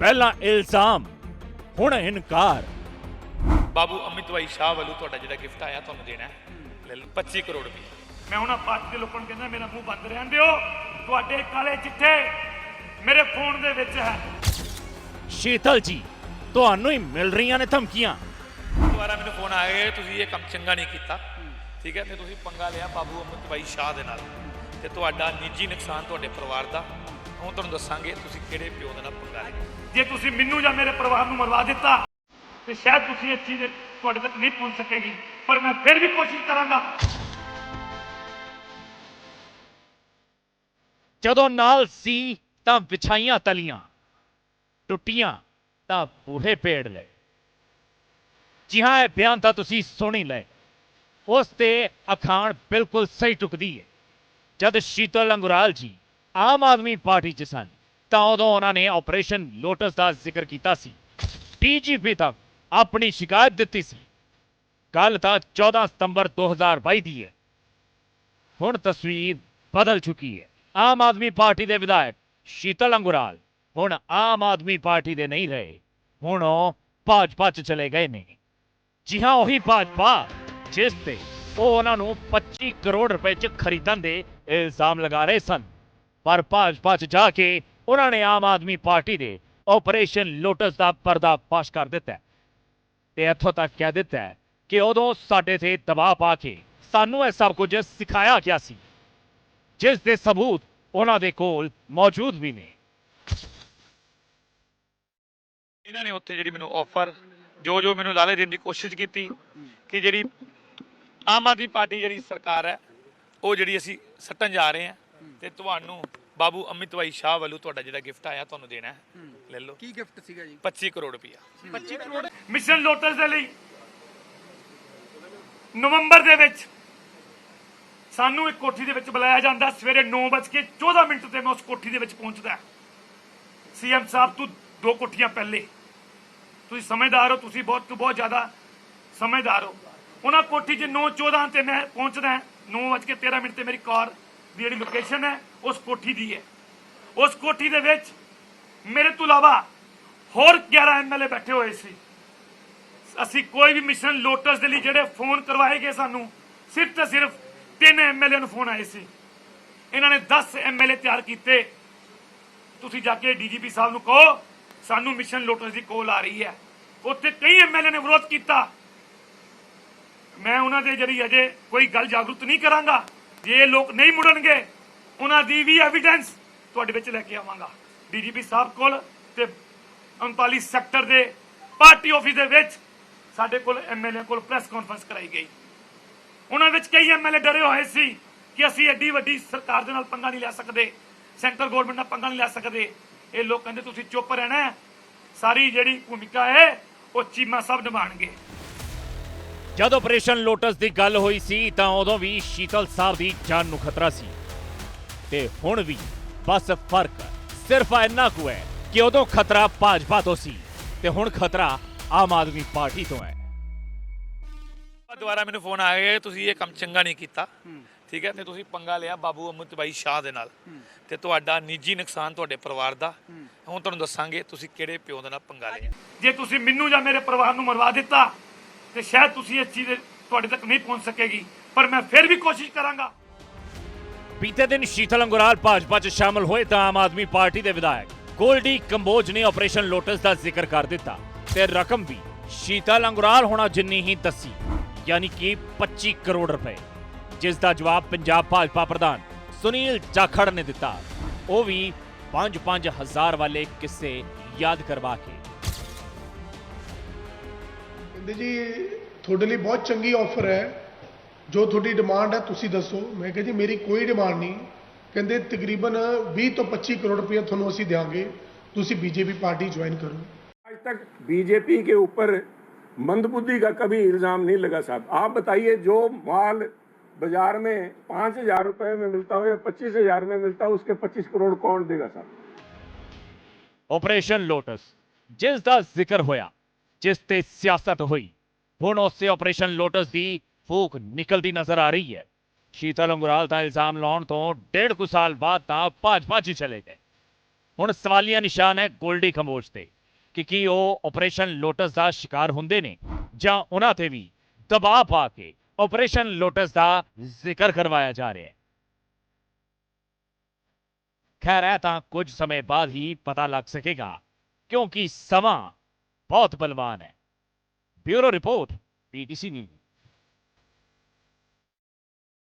ਪਹਿਲਾਂ ਇਲਜ਼ਾਮ ਹੁਣ ਇਨਕਾਰ। ਬਾਬੂ ਅਮਿਤ ਭਾਈ ਸ਼ਾਹ ਵੱਲੋਂ ਤੁਹਾਡਾ ਜਿਹੜਾ ਗਿਫਟ ਆਇਆ ਤੁਹਾਨੂੰ ਦੇਣਾ ਹੈ। ਲੈ ਲਓ 25 ਕਰੋੜ ਰੁਪਏ। ਮੈਂ ਉਹਨਾਂ ਪਾਰਟੀ ਦੇ ਲੋਕਾਂ ਨੂੰ ਕਹਿੰਦਾ ਮੇਰਾ ਮੂੰਹ ਬੰਦ ਰਹਿਣ ਦਿਓ। ਤੁਹਾਡੇ ਕਾਲੇ ਚਿੱਠੇ ਮੇਰੇ ਫੋਨ ਦੇ ਵਿੱਚ ਹੈ। ਸ਼ੀਤਲ ਜੀ ਤੁਹਾਨੂੰ ਹੀ ਮਿਲ ਰਹੀਆਂ ਨੇ ਧਮਕੀਆਂ। ਦੁਬਾਰਾ ਮੈਨੂੰ ਫੋਨ ਆ ਗਿਆ ਤੁਸੀਂ ਇਹ ਕੰਮ ਚੰਗਾ ਨਹੀਂ ਕੀਤਾ। ਠੀਕ ਹੈ ਤੇ ਤੁਸੀਂ ਪੰਗਾ ਲਿਆ ਬਾਬੂ ਅਮਿਤ ਭਾਈ ਸ਼ਾਹ ਦੇ ਨਾਲ। ਤੇ ਤੁਹਾਡਾ ਨਿੱਜੀ ਨੁਕਸਾਨ ਤੁਹਾਡੇ ਪਰਿਵਾਰ ਦਾ। ਹੁਣ ਤੁਹਾਨੂੰ ਦੱਸਾਂਗੇ ਤੁਸੀਂ ਕਿਹੜੇ ਪਿਓ ਦੇ ਨਾਲ ਪੰਗਾ ਲਿਆ ਜੇ ਤੁਸੀਂ ਮੈਨੂੰ ਜਾਂ ਮੇਰੇ ਪਰਿਵਾਰ ਨੂੰ ਮਰਵਾ ਦਿੱਤਾ ਤੇ ਸ਼ਾਇਦ ਤੁਸੀਂ ਇਹ ਚੀਜ਼ ਤੁਹਾਡੇ ਤੱਕ ਨਹੀਂ ਪਹੁੰਚ ਸਕੇਗੀ। ਪਰ ਮੈਂ ਫਿਰ ਵੀ ਕੋਸ਼ਿਸ਼ ਕਰਾਂਗਾ। ਜਦੋਂ ਨਾਲ ਸੀ ਤਾਂ ਵਿਛਾਈਆਂ ਤਲੀਆਂ ਟੁੱਟੀਆਂ ਤਾਂ ਬੂਹੇ ਪੇੜ ਲਏ। ਜੀ ਹਾਂ ਇਹ ਬਿਆਨ ਤਾਂ ਤੁਸੀਂ ਸੁਣ ਹੀ ਲਏ। ਉਸ ਤੇ ਅਖਾਣ ਬਿਲਕੁਲ ਸਹੀ ਟੁਕਦੀ ਹੈ ਜਦ ਸ਼ੀਤਲ ਅੰਗੁਰਾਲ ਜੀ ਆਮ ਆਦਮੀ ਪਾਰਟੀ 'ਚ ਸਨ, ਤਾਂ ਉਦੋਂ ਉਹਨਾਂ ਨੇ ਆਪਰੇਸ਼ਨ ਲੋਟਸ ਦਾ ਜ਼ਿਕਰ ਕੀਤਾ ਸੀ। ਡੀਜੀਪੀ ਤੱਕ ਆਪਣੀ ਸ਼ਿਕਾਇਤ ਦਿੱਤੀ ਸੀ। ਗੱਲ ਤਾਂ 14 ਸਤੰਬਰ 2022 ਦੀ ਹੈ। ਹੁਣ ਤਸਵੀਰ ਬਦਲ ਚੁੱਕੀ ਹੈ। ਆਮ ਆਦਮੀ ਪਾਰਟੀ ਦੇ ਵਿਧਾਇਕ ਸ਼ੀਤਲ ਅੰਗੁਰਾਲ ਹੁਣ ਆਮ ਆਦਮੀ ਪਾਰਟੀ ਦੇ ਨਹੀਂ ਰਹੇ। ਹੁਣ ਉਹ ਭਾਜਪਾ ਚ ਚਲੇ ਗਏ ਨੇ। ਜੀ ਹਾਂ, ਉਹੀ ਭਾਜਪਾ, ਜਿਸ ਤੇ ਉਹ ਉਹਨਾਂ ਨੂੰ 25 ਕਰੋੜ ਰੁਪਏ ਚ ਖਰੀਦਣ ਦੇ ਇਲਜ਼ਾਮ ਲਗਾ ਰਹੇ ਸਨ। ਪਰ ਭਾਜਪਾ ਚ ਜਾ ਕੇ ਉਹਨਾਂ ਨੇ ਆਮ ਆਦਮੀ ਪਾਰਟੀ ਦੇ ਆਪਰੇਸ਼ਨ ਲੋਟਸ ਦਾ ਪਰਦਾ ਪਾਸ਼ ਕਰ ਦਿੱਤਾ ਹੈ। ਤੇ ਇੱਥੋਂ ਤੱਕ ਕਹਿ ਦਿੱਤਾ ਕਿ ਉਦੋਂ ਸਾਡੇ ਤੇ ਦਬਾਅ ਪਾ ਕੇ ਸਾਨੂੰ ਇਹ ਸਭ ਕੁਝ ਸਿਖਾਇਆ ਗਿਆ ਸੀ, ਜਿਸ ਦੇ ਸਬੂਤ ਉਹਨਾਂ ਦੇ ਕੋਲ ਮੌਜੂਦ ਵੀ ਨੇ ਇਹਨਾਂ ਨੇ ਉੱਥੇ ਜਿਹੜੀ ਮੈਨੂੰ ਆਫਰ ਜੋ ਜੋ ਮੈਨੂੰ ਲਾਲੇ ਦੇਣ ਦੀ ਕੋਸ਼ਿਸ਼ ਕੀਤੀ ਕਿ ਜਿਹੜੀ ਆਮ ਆਦਮੀ ਪਾਰਟੀ ਜਿਹੜੀ ਸਰਕਾਰ ਹੈ, ਉਹ ਜਿਹੜੀ ਅਸੀਂ ਸੱਟਣ ਜਾ ਰਹੇ ਹਾਂ ਤੇ ਤੁਹਾਨੂੰ ਬਾਬੂ ਅਮਿਤ ਭਾਈ ਸ਼ਾਹ ਵੱਲੋਂ ਤੁਹਾਡਾ ਜਿਹੜਾ ਗਿਫਟ ਆਇਆ ਤੁਹਾਨੂੰ ਦੇਣਾ ਹੈ। ਲੈ ਲਓ। ਕੀ ਗਿਫਟ ਸੀਗਾ ਜੀ? 25 ਕਰੋੜ ਰੁਪਇਆ। 25 ਕਰੋੜ? ਮਿਸ਼ਨ ਲੋਟਸ ਦੇ ਲਈ ਨਵੰਬਰ ਦੇ ਵਿੱਚ ਸਾਨੂੰ ਇੱਕ ਕੋਠੀ ਦੇ ਵਿੱਚ ਬੁਲਾਇਆ ਜਾਂਦਾ। ਸਵੇਰੇ 9:14 ਮਿੰਟ ਤੇ ਮੈਂ ਉਸ ਕੋਠੀ ਦੇ ਵਿੱਚ ਪਹੁੰਚਦਾ। ਸੀਐਮ ਸਾਹਿਬ ਤੂੰ ਦੋ ਕੋਠੀਆਂ ਪਹਿਲੇ। ਤੁਸੀਂ ਸਮਝਦਾਰ ਹੋ ਤੁਸੀਂ ਬਹੁਤ ਬਹੁਤ ਜ਼ਿਆਦਾ ਸਮਝਦਾਰ ਹੋ। ਉਹਨਾਂ ਕੋਠੀ 'ਚ 9:14 ਤੇ ਮੈਂ ਪਹੁੰਚਦਾ। 9:13 ਮਿੰਟ ਤੇ ਮੇਰੀ ਕਾਰ ਦੀ ਜਿਹੜੀ ਲੋਕੇਸ਼ਨ ਹੈ, ਉਸ ਕੋਠੀ ਦੀ ਹੈ। ਉਸ ਕੋਠੀ ਦੇ ਵਿੱਚ ਮੇਰੇ ਤੋਂ ਇਲਾਵਾ ਹੋਰ 11 ਐਮਐਲਏ ਬੈਠੇ ਹੋਏ ਸੀ। ਅਸੀਂ ਕੋਈ ਵੀ ਮਿਸ਼ਨ ਲੋਟਸ ਦੇ ਲਈ ਜਿਹੜੇ ਫੋਨ ਕਰਵਾਏ ਗਏ ਸਾਨੂੰ, ਸਿਰਫ ਤੇ ਸਿਰਫ ਤਿੰਨ ਐਮਐਲਏ ਨੂੰ ਫੋਨ ਆਏ ਸੀ। ਇਹਨਾਂ ਨੇ 10 ਐਮਐਲਏ ਤਿਆਰ ਕੀਤੇ। ਤੁਸੀਂ ਜਾ ਕੇ ਡੀਜੀਪੀ ਸਾਹਿਬ ਨੂੰ ਕਹੋ, ਸਾਨੂੰ ਮਿਸ਼ਨ ਲੋਟਸ ਦੀ ਕੋਲ ਆ ਰਹੀ ਹੈ। ਉੱਥੇ ਕਈ ਐਮਐਲਏ ਨੇ ਵਿਰੋਧ ਕੀਤਾ। ਮੈਂ ਉਹਨਾਂ ਦੇ ਜਿਹੜੀ ਅਜੇ ਕੋਈ ਗੱਲ ਜਾਗਰੂਕ ਨਹੀਂ ਕਰਾਂਗਾ। ਜੇ ਲੋਕ ਨਹੀਂ ਮੁੜਨਗੇ, ਉਹਨਾਂ ਦੀ ਵੀ ਐਵੀਡੈਂਸ ਤੁਹਾਡੇ ਵਿੱਚ ਲੈ ਕੇ ਆਵਾਂਗਾ। ਡੀਜੀਪੀ ਸਾਹਿਬ ਕੋਲ ਤੇ 39 ਸੈਕਟਰ ਦੇ ਪਾਰਟੀ ਆਫਿਸ ਦੇ ਵਿੱਚ ਸਾਡੇ ਕੋਲ ਐਮਐਲਏ ਕੋਲ ਪ੍ਰੈਸ ਕਾਨਫਰੰਸ ਕਰਾਈ ਗਈ। ਉਹਨਾਂ ਵਿੱਚ ਕਈ ਐਮਐਲਏ ਡਰੇ ਹੋਏ ਸੀ ਕਿ ਅਸੀਂ ਐਡੀ ਵੱਡੀ ਸਰਕਾਰ ਦੇ ਨਾਲ ਪੰਗਾ ਨਹੀਂ ਲੈ ਸਕਦੇ, ਸੈਂਟਰ ਗਵਰਨਮੈਂਟ ਨਾਲ ਪੰਗਾ ਨਹੀਂ ਲੈ ਸਕਦੇ। ਇਹ ਲੋਕ ਕਹਿੰਦੇ, ਤੁਸੀਂ ਚੁੱਪ ਰਹਿਣਾ ਸਾਰੀ ਜਿਹੜੀ ਭੂਮਿਕਾ ਹੈ, ਉਹ ਚੀਮਾ ਸਾਹਿਬ ਨਿਭਾਣਗੇ ਜਦ ਆਪਰੇਸ਼ਨ ਲੋਟਸ ਦੀ ਗੱਲ ਹੋਈ ਸੀ ਤਾਂ ਉਦੋਂ ਵੀ ਸ਼ੀਤਲ ਸਾਹਿਬ ਦੀ ਜਾਨ ਨੂੰ ਖਤਰਾ ਸੀ। ਤੇ ਹੁਣ ਵੀ ਬਸ ਫ਼ਰਕ ਸਿਰਫ ਇੰਨਾ ਕੁ ਹੈ ਕਿ ਉਦੋਂ ਖਤਰਾ ਭਾਜਪਾ ਤੋਂ ਸੀ ਤੇ ਹੁਣ ਖਤਰਾ ਆਮ ਆਦਮੀ ਪਾਰਟੀ ਤੋਂ ਹੈ। ਦੁਬਾਰਾ ਮੈਨੂੰ ਫੋਨ ਆ ਗਿਆ ਤੁਸੀਂ ਇਹ ਕੰਮ ਚੰਗਾ ਨਹੀਂ ਕੀਤਾ। ਠੀਕ ਹੈ ਤੇ ਤੁਸੀਂ ਪੰਗਾ ਲਿਆ ਬਾਬੂ ਅਮਿਤ ਭਾਈ ਸ਼ਾਹ ਦੇ ਨਾਲ। ਤੇ ਤੁਹਾਡਾ ਨਿੱਜੀ ਨੁਕਸਾਨ ਤੁਹਾਡੇ ਪਰਿਵਾਰ ਦਾ। ਹੁਣ ਤੁਹਾਨੂੰ ਦੱਸਾਂਗੇ ਤੁਸੀਂ ਕਿਹੜੇ ਪਿਓ ਦੇ ਨਾਲ ਪੰਗਾ ਲਿਆ। ਜੇ ਤੁਸੀਂ ਮੈਨੂੰ ਜਾਂ ਮੇਰੇ ਪਰਿਵਾਰ ਨੂੰ ਮਰਵਾ ਦਿੱਤਾ ਤੇ ਸ਼ਾਇਦ ਤੁਸੀਂ ਇਸ ਚੀਜ਼ ਤੁਹਾਡੇ ਤੱਕ ਨਹੀਂ ਪਹੁੰਚ ਸਕੇਗੀ ਪਰ ਮੈਂ ਫਿਰ ਵੀ ਕੋਸ਼ਿਸ਼ ਕਰਾਂਗਾ। ਬੀਤੇ ਦਿਨ ਸ਼ੀਤਲ ਅੰਗੁਰਾਲ ਭਾਜਪਾ 'ਚ ਸ਼ਾਮਲ ਹੋਏ ਤਾਂ ਆਮ ਆਦਮੀ ਪਾਰਟੀ ਦੇ ਵਿਧਾਇਕ ਗੋਲਡੀ ਕੰਬੋਜ ਨੇ ਆਪਰੇਸ਼ਨ ਲੋਟਸ ਦਾ ਜ਼ਿਕਰ ਕਰ ਦਿੱਤਾ ਤੇ ਰਕਮ ਵੀ ਸ਼ੀਤਲ ਅੰਗੁਰਾਲ ਹੋਣਾ ਜਿੰਨੀ ਹੀ ਦੱਸੀ ਯਾਨੀ ਕਿ 25 ਕਰੋੜ ਰੁਪਏ। ਜਿਸ ਦਾ ਜਵਾਬ ਪੰਜਾਬ ਭਾਜਪਾ ਪ੍ਰਧਾਨ ਸੁਨੀਲ ਜਾਖੜ ਨੇ ਦਿੱਤਾ। ਉਹ ਵੀ 5-5 ਹਜ਼ਾਰ ਵਾਲੇ ਕਿੱਸੇ ਯਾਦ ਕਰਵਾ ਕੇ। ਕਹਿੰਦੇ ਜੀ ਤੁਹਾਡੇ ਲਈ ਬਹੁਤ ਚੰਗੀ ਆਫਰ ਹੈ ਜੋ ਤੁਹਾਡੀ ਡਿਮਾਂਡ ਹੈ ਤੁਸੀਂ ਦੱਸੋ ਮੈਂ ਕਿਹਾ ਜੀ ਮੇਰੀ ਕੋਈ ਡਿਮਾਂਡ ਨਹੀਂ ਕਹਿੰਦੇ ਤਕਰੀਬਨ 20 ਤੋਂ 25 ਕਰੋੜ ਰੁਪਏ ਤੁਹਾਨੂੰ ਅਸੀਂ ਦੇਾਂਗੇ ਤੁਸੀਂ बीजेपी पार्टी ज्वाइन करो आज तक बीजेपी के ऊपर मंदबुद्धि का कभी इल्ज़ाम नहीं लगा साहब आप बताइए जो माल बाजार में पाँच हजार रुपये में मिलता हो या पच्चीस हजार में मिलता हो उसके पच्चीस करोड़ कौन देगा साहब ऑपरेशन लोटस ਜਿਸ ਦਾ ਜ਼ਿਕਰ ਹੋਇਆ ਜਿਸ ਤੇ ਸਿਆਸਤ ਹੋਈ ਹੁਣ ਉਸੇ ਆਪਰੇਸ਼ਨ ਲੋਟਸ ਦੀ ਫੂਕ ਨਿਕਲਦੀ ਨਜ਼ਰ ਆ ਰਹੀ ਹੈ। ਸ਼ੀਤਲ ਅੰਗੁਰਾਲ ਦਾ ਇਲਜ਼ਾਮ ਲਾਉਣ ਤੋਂ ਡੇਢ ਕੁ ਸਾਲ ਬਾਅਦ ਤਾਂ ਭਾਜਪਾ 'ਚ ਹੀ ਚਲੇ ਗਏ। ਹੁਣ ਸਵਾਲੀਆ ਨਿਸ਼ਾਨ ਹੈ ਗੋਲਡੀ ਖਮੋਸ਼ ਤੇ ਕਿ ਕੀ ਉਹ ਆਪਰੇਸ਼ਨ ਲੋਟਸ ਦਾ ਸ਼ਿਕਾਰ ਹੁੰਦੇ ਨੇ ਜਾਂ ਉਹਨਾਂ ਤੇ ਵੀ ਦਬਾਅ ਪਾ ਕੇ ਆਪਰੇਸ਼ਨ ਲੋਟਸ ਦਾ ਜ਼ਿਕਰ ਕਰਵਾਇਆ ਜਾ ਰਿਹਾ ਹੈ। ਖੈਰ ਹੈ ਤਾਂ ਕੁਝ ਸਮੇਂ ਬਾਅਦ ਹੀ ਪਤਾ ਲੱਗ ਸਕੇਗਾ ਕਿਉਂਕਿ ਸਮਾਂ ਬਹੁਤ ਬਲਵਾਨ ਹੈ। Bureau Report, BTC News.